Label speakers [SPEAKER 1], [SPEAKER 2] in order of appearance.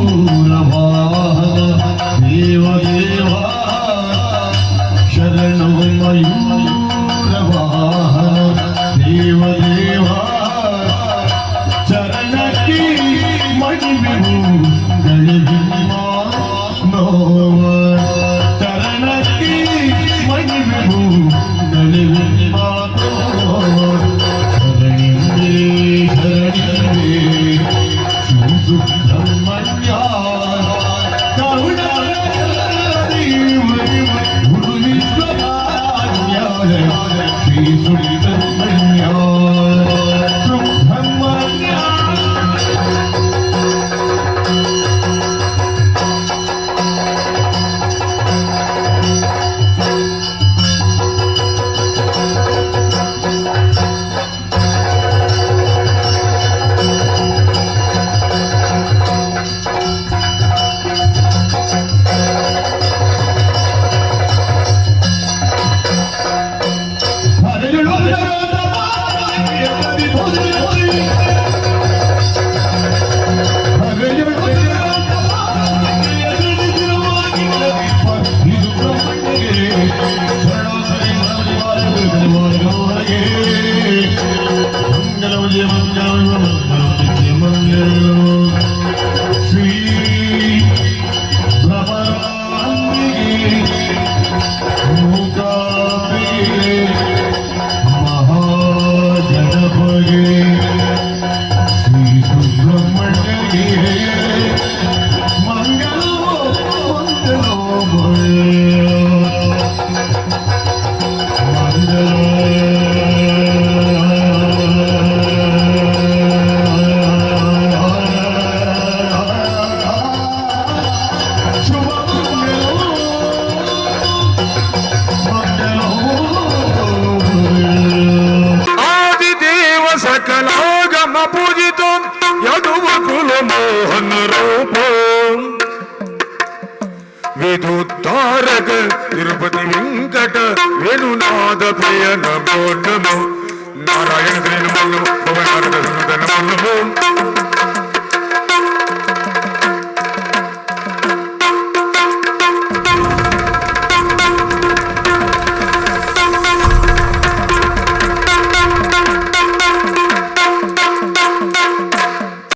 [SPEAKER 1] Ooh. ಮಂಗಲ ಮಂಗಲ ಮಂಗಲ
[SPEAKER 2] కళోగమ పూజితం యదువకుల మోహన రూపం విద్యుత్తారక తిరుపతి వెంకట వేణునాథ ప్రియ నమో